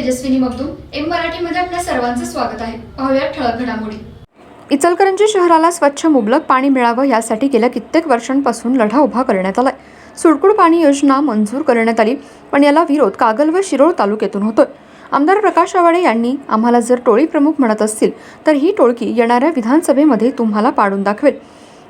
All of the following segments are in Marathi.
तेजस्विनी मगदूम एम मराठीमध्ये आपल्या सर्वांचं स्वागत आहे. पाहूया ठळक घडामोडी. इचलकरंजी शहराला स्वच्छ मुबलक पाणी मिळावं यासाठी गेल्या कित्येक वर्षांपासून लढा उभा करण्यात आलाय. सुडकुड पाणी योजना मंजूर करण्यात आली पण याला विरोध कागल व शिरोळ तालुक्यातून होतोय. आमदार प्रकाश आवाडे यांनी आम्हाला जर टोळी प्रमुख म्हणत असतील तर ही टोळकी येणाऱ्या विधानसभेमध्ये तुम्हाला पाडून दाखवेल.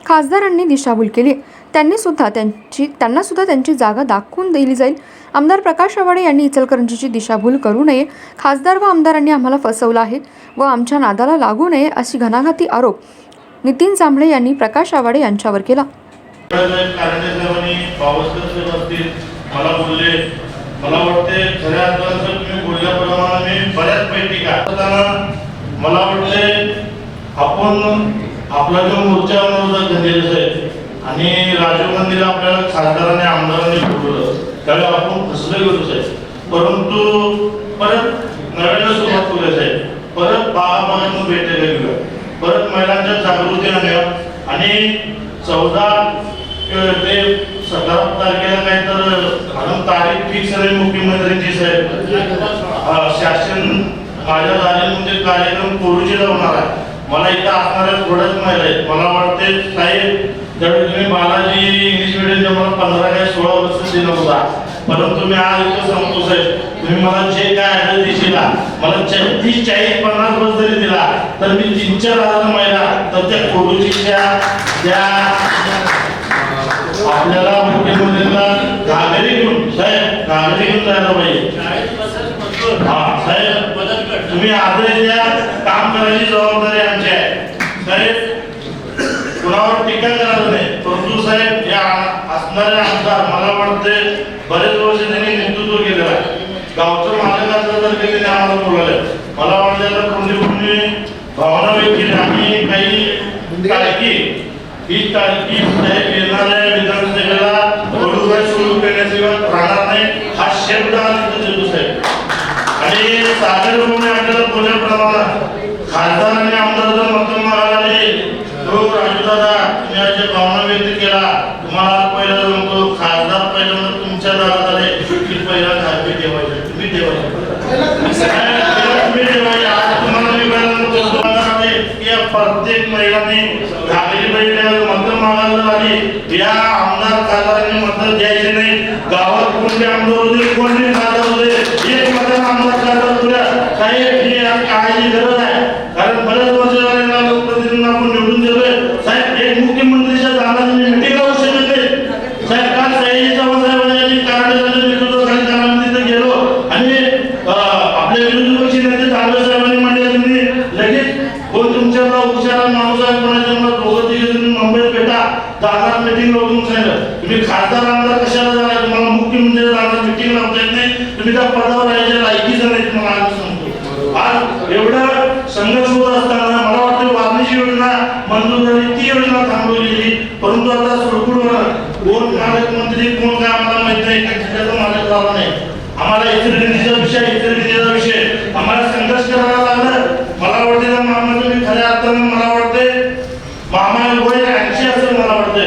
खासदारांनी दिशाभूल केली. त्यांनी सुद्धा त्यांची त्यांना सुद्धा त्यांची जागा दाखवून दिली जाईल. आमदार प्रकाश आवाडे यांनी इचलकरंजीची दिशाभूल करू नये. खासदार व आमदारांनी आम्हाला फसवलं आहे व आमच्या नादाला लागू नये अशी घणाघाती आरोप नितीन जांभळे यांनी प्रकाश आवाडे यांच्यावर केला. मला बोलले मला वाटते खऱ्या अर्थानं तुम्ही बोलल्याप्रमाणे मी मला वाटते आपण आपला जो मोर्चा मोर्चा धनेल आहे आणि राजीव गांधीला आपल्याला खासदारांनी आमदारांनी बोलवलं त्यावेळी आपण फसलं गेलो साहेब. परंतु परत नव्यानं सुरुवात केली साहेब. परत बागाबागातून भेटायला गेलो परत महिलांच्या जागृती आणल्या आणि चौदा ते सतरा तारखेला काय तर अजून तारीख फिक्स आहे मुख्यमंत्र्यांची साहेब. शासन माझ्या झाले म्हणजे कार्यक्रम कोरूचे लावणार आहे. मला इथं असणाऱ्या थोड्याच महिला आहेत. मला वाटते साहेब ज्यावेळी तुम्ही बालाजी इंग्लिश मिडियमच्या मला पंधरा काय सोळा वर्ष दिला होता परंतु मी आज इथं सांगतो साहेब तुम्ही मला जे काय ऍड्रेस दिशीला मला तीस चाळीस पन्नास वर्ष जरी दिला तर मी तीन चार हजार महिला तर त्या कोरुचीच्या त्या आपल्याला मुख्यमंत्र्यांना घागरी घेऊन साहेब घागरी घेऊन जायला पाहिजे. हा साहेब तुम्ही आदेश द्या. काम करायची जबाबदारी आमची आहे. साहेब कुणावर टीका करायला नाही परंतु साहेब या असणारे आमदार मला वाटते बरेच वर्ष त्यांनी नेतृत्व केलेलं आहे. गावचं मालकाचं जर त्यांनी आम्हाला बोलावलं मला वाटतं याला कोणी कोणी भावना व्यक्त आम्ही काही तारखी ही तारखी साहेब येणाऱ्या विधानसभेला? वडूबाई सुरू करण्याशिवाय राहणार नाही. हा शब्द आम्ही देतो साहेब. आणि सागर भूमी आपल्याला बोलल्याप्रमाणे खासदार आणि आमदार जर मतदान मागायला आले तो राजूदादा तुम्ही आज जे भावना व्यक्त केला तुम्हाला पहिला म्हणतो खासदार पहिल्यांदा तुमच्या दारात आले की पहिला खासगी ठेवायचे तुम्ही ठेवायचे तुम्ही ठेवायचे आज तुम्हाला मी पहिला म्हणतो तुम्हाला आले की या प्रत्येक महिलांनी घागरी बहिणीला मतदान मागायला आली या आमदार खासदारांनी मतदान द्यायचे नाही गावात कोणते आमदार होते? कोणते खासदार होते? एक मतदान आमदार खासदार होत्या काही ही आज गरज आहे कारण बरेच वर्ष झाले ना लोकप्रतिनिधींना आपण निवडून दिलोय साहेब एक मुख्यमंत्रीच्या दादाची मिटिंग होऊ शकत नाही साहेब काल सयाजी चव्हाण साहेबांनी कारणाच्या नेतृत्वाखाली त्याला मी तिथे गेलो आणि अं, आपले विरोधी पक्ष नेते दानवे साहेबांनी म्हणले तुम्ही लगेच कोण पक्षाला हुशार माणूस आहे कोणाच्या मला दोघं तिघे तुम्ही मुंबईत भेटा दादा मिटिंग लावून सांगितलं. तुम्ही खासदार आमदार कशाला झाला तुम्हाला मुख्यमंत्री दादा मिटिंग लावता येत नाही. तुम्ही त्या पदावर यायच्या लायकीचं नाही तुम्हाला आज सांगतो. आज एवढा संघर्ष होत असताना मला वाटतं वारणीची योजना मंजूर झाली ती योजना थांबवली परंतु आता सुरकुडवर कोण पालकमंत्री कोण काय आम्हाला माहीत नाही का जिल्ह्याचा मालक झाला नाही. आम्हाला इतर निधीचा विषय इतर निधीचा विषय आम्हाला संघर्ष करावा लागला मला वाटते त्या मामाचं मी खऱ्या अर्थानं मला वाटते मामा वय ऐंशी असं मला वाटतंय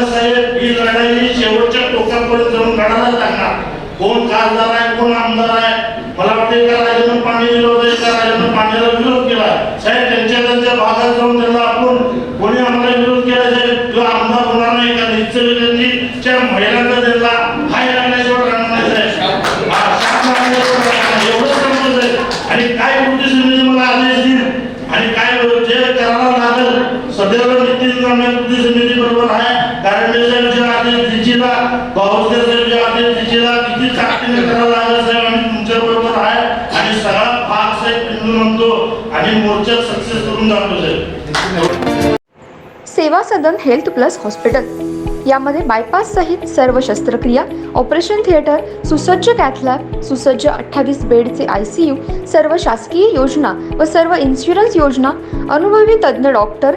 साहेब ही लढाई शेवटच्या टोकापर्यंत जाऊन लढायला लागणार. कोण खासदार आहे कोण आमदार आहे? मला वाटते का राजानं पाणी दिलं होतं एका राजानं पाण्याला विरोध केला साहेब त्यांच्या त्यांच्या भागात जाऊन त्यांना आपण कोणी आम्हाला विरोध केला साहेब किंवा आमदार होणार नाही का निश्चित महिलांचा त्यांना हाय लागल्याशिवाय राहणार नाही तिचीला काँग्रेस साहेब जे आपले किती ताकदीने करायला लागेल साहेब? आम्ही तुमच्या बरोबर आहे. आणि सगळा भाग साहेब पिंजून म्हणतो. आणि मोर्चा सक्सेस करून जातो साहेब. Seva Sadan health plus hospital. यामध्ये बायपास सहित सर्व शस्त्रक्रिया ऑपरेशन थिएटर सुसज्ज कॅथलॅब सुसज्ज अठ्ठावीस बेडचे आय सी यू सर्व शासकीय योजना व सर्व इन्शुरन्स योजना अनुभवी तज्ज्ञ doctor